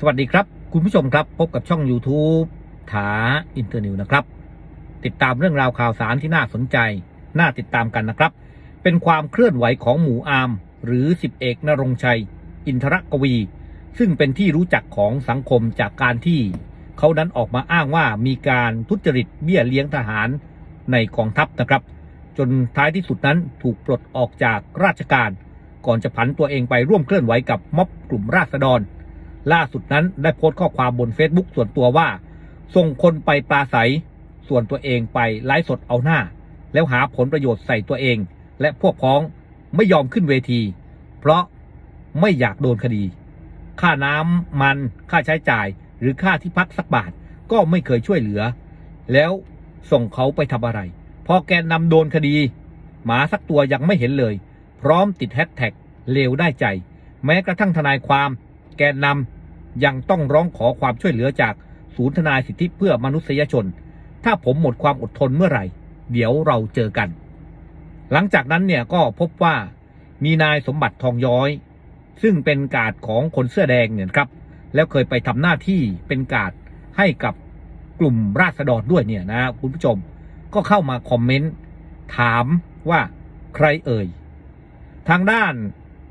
สวัสดีครับ คุณผู้ชมครับพบกับช่อง YouTube ถาอินเตอร์นิวนะครับ ติดตามเรื่องราวข่าวสารที่น่าสนใจ น่าติดตามกันนะครับ เป็นความเคลื่อนไหวของหมู่อาม หรือสิบเอกนรงชัย อินทรกวี ซึ่งเป็นที่รู้จักของสังคมจากการที่ เขานั้นออกมาอ้างว่ามีการทุจริตเบี้ยเลี้ยงทหารในกองทัพนะครับ จนท้ายที่สุดนั้นถูกปลดออกจากราชการ ก่อนจะผันตัวเองไปร่วมเคลื่อนไหวกับม็อบกลุ่มราษฎร ล่าสุดนั้นได้โพสต์ข้อความบน Facebook ส่วนตัวว่า ส่งคนไปปราศัยส่วนตัวเองไปไลฟ์สดเอาหน้า แล้วหาผลประโยชน์ใส่ตัวเอง และพวกพ้องไม่ยอมขึ้นเวที เพราะไม่อยากโดนคดี ค่าน้ำมันค่าใช้จ่ายหรือค่าที่พักสักบาทก็ไม่เคยช่วยเหลือ แล้วส่งเขาไปทำอะไร พอแกนนำโดนคดี หมาสักตัวยังไม่เห็นเลย พร้อมติดแฮชแท็กเลวได้ใจ แม้กระทั่งทนายความ แกนนำ ยังต้องร้องขอความช่วยเหลือจากศูนย์ทนายสิทธิเพื่อมนุษยชน ถ้าผมหมดความอดทนเมื่อไหร่ เดี๋ยวเราเจอกัน หลังจากนั้นเนี่ยก็พบว่ามีนายสมบัติทองย้อย ซึ่งเป็นกาดของคนเสื้อแดงเนี่ยครับ แล้วเคยไปทำหน้าที่เป็นกาดให้กับกลุ่มราษฎรด้วยเนี่ยนะคุณผู้ชมก็เข้ามาคอมเมนต์ถามว่าใครเอ่ย ทางด้าน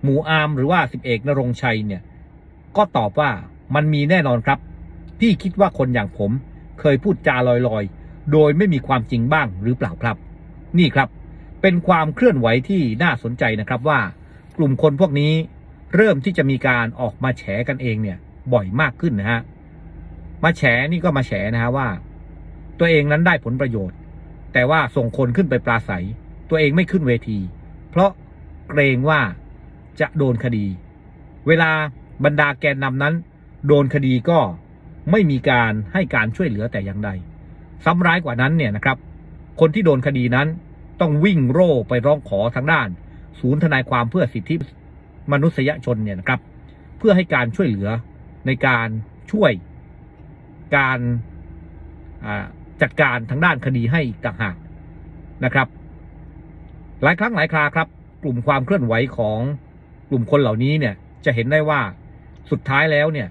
หมูอามหรือว่าสิบเอกนรงชัยเนี่ย ก็ตอบว่า มันมีแน่นอนครับพี่คิดว่าคนอย่างผมเคยพูดจาลอยๆ โดยไม่มีความจริงบ้างหรือเปล่าครับ นี่ครับ เป็นความเคลื่อนไหวที่น่าสนใจนะครับว่า กลุ่มคนพวกนี้เริ่มที่จะมีการออกมาแฉกันเองเนี่ย บ่อยมากขึ้นนะฮะมาแฉนี่ก็มาแฉนะฮะว่า ตัวเองนั้นได้ผลประโยชน์ แต่ว่าส่งคนขึ้นไปปราศัย ตัวเองไม่ขึ้นเวที เพราะเกรงว่าจะโดนคดี เวลาบรรดาแกนนำนั้น โดนคดีก็ไม่มีการให้การช่วยเหลือแต่อย่างใด ซ้ำร้ายกว่านั้นเนี่ยนะครับ คนที่โดนคดีนั้นต้องวิ่งโร่ไปร้องขอทางด้าน ศูนย์ทนายความเพื่อสิทธิมนุษยชนเนี่ยนะครับ เพื่อให้การช่วยเหลือในการช่วยการจัดการทางด้านคดีให้อีกต่างหากนะครับ หลายครั้งหลายคราครับ กลุ่มความเคลื่อนไหวของกลุ่มคนเหล่านี้เนี่ยจะเห็นได้ว่าสุดท้ายแล้วเนี่ย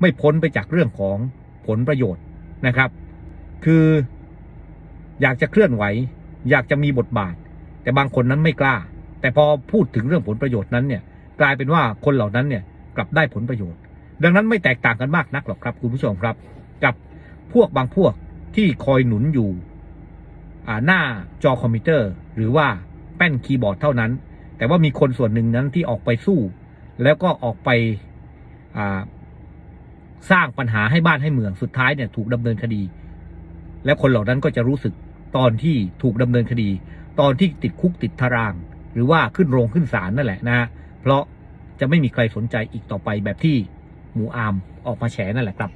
ไม่พ้นไปจากเรื่องของผลประโยชน์นะครับ คืออยากจะเคลื่อนไหว อยากจะมีบทบาท แต่บางคนนั้นไม่กล้า แต่พอพูดถึงเรื่องผลประโยชน์นั้นเนี่ยกลายเป็นว่าคนเหล่านั้นเนี่ยกลับได้ผลประโยชน์ ดังนั้นไม่แตกต่างกันมากนักหรอกครับคุณผู้ชมครับ กับพวกบางพวกที่คอยหนุนอยู่หน้าจอคอมพิวเตอร์ หรือว่าแป้นคีย์บอร์ดเท่านั้น แต่ว่ามีคนส่วนหนึ่งนั้นที่ออกไปสู้ แล้วก็ออกไปอ่า สร้างปัญหาให้บ้านให้เมืองสุดท้ายเนี่ยถูกดำเนินคดี และคนเหล่านั้นก็จะรู้สึกตอนที่ถูกดำเนินคดี ตอนที่ติดคุกติดตาราง หรือว่าขึ้นโรงขึ้นศาลนั่นแหละนะ เพราะจะไม่มีใครสนใจอีกต่อไปแบบที่หมูอามออกมาแฉนั่นแหละครับ